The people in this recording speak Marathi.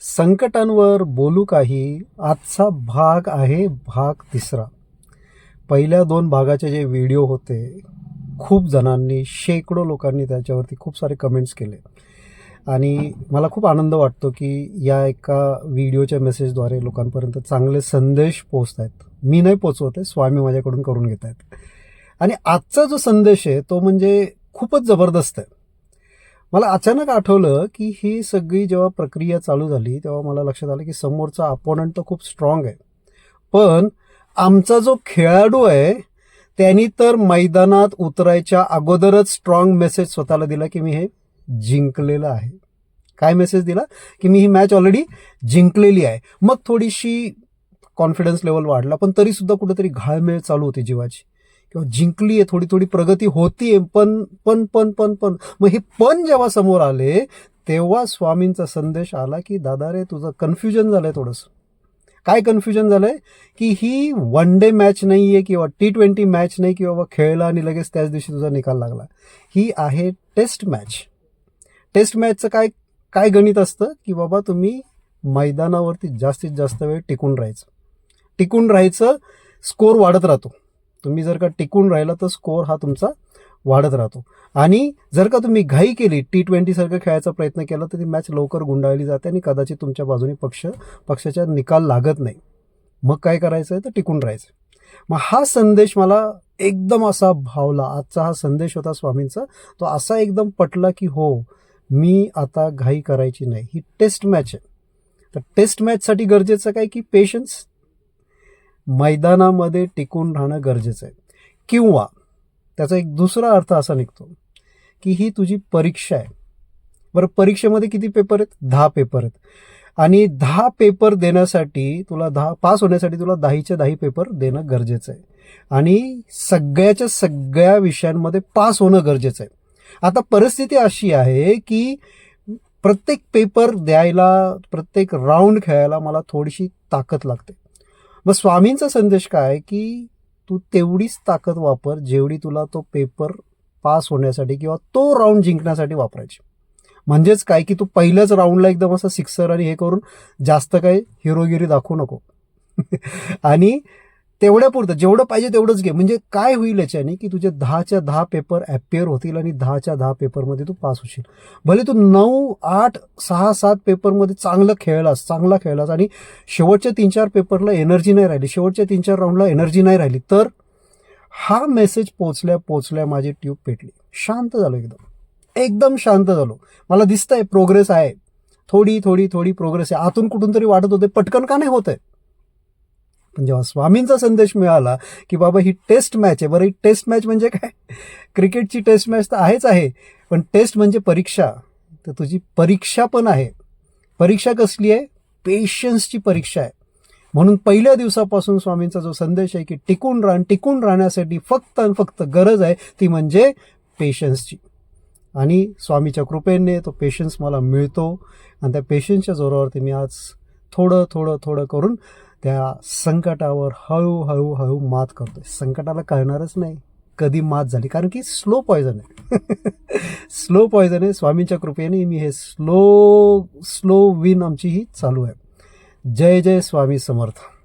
संकटांवर बोलू काही आजचा भाग आहे भाग तिसरा. पहिल्या दोन भागाचे जे व्हिडिओ होते खूप जणांनी शेकडो लोकांनी त्याच्यावरती खूप सारे कमेंट्स केले. आणि मला खूप आनंद वाटतो की या एका व्हिडिओच्या मेसेजद्वारे लोकांपर्यंत चांगले संदेश पोचत आहेत. मी नाही पोचवत आहे स्वामी माझ्याकडून करून घेत आहेत. आणि आजचा जो संदेश आहे तो म्हणजे खूपच जबरदस्त आहे. मला अचानक आठवलं की ही सगळी जेव्हा प्रक्रिया चालू झाली तेव्हा मला लक्षात आलं की समोरचा अपोनंट तर खूप स्ट्रॉंग आहे. पण आमचा जो खेळाडू आहे त्यांनी तर मैदानात उतरायच्या अगोदरच स्ट्रॉंग मेसेज स्वतःला दिला की मी हे जिंकलेलं आहे. काय मेसेज दिला? की मी ही मॅच ऑलरेडी जिंकलेली आहे. मग थोडीशी कॉन्फिडन्स लेवल वाढला पण तरीसुद्धा कुठेतरी घाळमेळ चालू होती जीवाची. किंवा जिंकली आहे थोडी थोडी प्रगती होतीये पण पण पण पण पण. मग हे पण जेव्हा समोर आले तेव्हा स्वामींचा संदेश आला की दादा रे तुझं कन्फ्युजन झालंय थोडंसं. काय कन्फ्युजन झालंय? की ही वन डे मॅच नाही आहे किंवा टी ट्वेंटी मॅच नाही किंवा बाबा खेळला आणि लगेच त्याच दिवशी तुझा निकाल लागला. ही आहे टेस्ट मॅच टेस्ट मॅचचं काय काय गणित असतं? की बाबा तुम्ही मैदानावरती जास्तीत जास्त वेळ टिकून राहायचं. टिकून राहायचं स्कोर वाढत राहतो. तुम्ही जर का टिकून राहिला तर स्कोर हा तुमचा वाढत राहतो. आणि जर का तुम्ही घाई केली टी ट्वेंटी सारखं खेळायचा प्रयत्न केला तर ती मॅच लवकर गुंडाळली जाते आणि कदाचित तुमच्या बाजूने पक्ष पक्षाचा निकाल लागत नाही. मग काय करायचं आहे तर टिकून राहायचं मग हा संदेश मला एकदम असा भावला. आजचा हा संदेश होता स्वामींचा. तो असा एकदम पटला की हो मी आता घाई करायची नाही. ही टेस्ट मॅच आहे. तर टेस्ट मॅचसाठी गरजेचं काय की पेशन्स मैदानामध्ये टिकून राहणं गरजेचं आहे. किंवा त्याचा एक दुसरा अर्थ असा निघतो की ही तुझी परीक्षा आहे. बरं परीक्षेमध्ये किती पेपर आहेत? दहा पेपर आहेत. आणि दहा पेपर देण्यासाठी तुला दहा पास होण्यासाठी तुला दहाच्या दहा पेपर देणं गरजेचं आहे. आणि सगळ्याच्या सगळ्या विषयांमध्ये पास होणं गरजेचं आहे. आता परिस्थिती अशी आहे की प्रत्येक पेपर द्यायला प्रत्येक राऊंड खेळायला मला थोडीशी ताकद लागते. मग स्वामींचा संदेश काय की तू तेवढीच ताकद वापर जेवढी तुला तो पेपर पास होण्यासाठी किंवा तो राऊंड जिंकण्यासाठी वापरायची. म्हणजेच काय की तू पहिल्याच राऊंडला एकदम असं सिक्सर आणि हे करून जास्त काही हिरोगिरी दाखवू नको. आणि तेवढ्या पुरतं जेवढं पाहिजे तेवढंच घे. म्हणजे काय होईल याच्याने की तुझे दहाच्या दहा पेपर ॲपिअर होतील आणि दहाच्या दहा पेपरमध्ये तू पास होशील. भले तू नऊ आठ सहा सात पेपरमध्ये चांगलं खेळलास चांगला खेळलास आणि शेवटच्या तीन चार पेपरला एनर्जी नाही राहिली शेवटच्या तीन चार राऊंडला एनर्जी नाही राहिली तर हा मेसेज पोचल्या पोचल्या माझी ट्यूब पेटली. शांत झालो एकदम. एकदम शांत झालो. मला दिसतंय प्रोग्रेस आहे. थोडी थोडी थोडी प्रोग्रेस आहे. आतून कुठून तरी वाटत होते पटकन का नाही होत आहे पण जेव्हा स्वामींचा संदेश मिळाला की बाबा ही टेस्ट मॅच आहे बरं ही टेस्ट मॅच म्हणजे काय? क्रिकेटची टेस्ट मॅच तर आहेच आहे पण टेस्ट म्हणजे परीक्षा. तर तुझी परीक्षा पण आहे. परीक्षा कसली आहे? पेशन्सची परीक्षा आहे. म्हणून पहिल्या दिवसापासून स्वामींचा जो संदेश आहे की टिकून राहण टिकून राहण्यासाठी फक्त आणि फक्त गरज आहे ती म्हणजे पेशन्सची. आणि स्वामीच्या कृपेने तो पेशन्स मला मिळतो. आणि त्या पेशन्सच्या जोरावरती मी आज थोडं थोडं थोडं करून त्या संकटावर हळूहळू हळू मात करतो संकटाला कळणारच नाही. कधी मात झाली? कारण की स्लो पॉयझन आहे. स्लो पॉयझन आहे. स्वामींच्या कृपेने मी हे स्लो स्लो विन आमची ही चालू आहे. जय जय स्वामी समर्थ.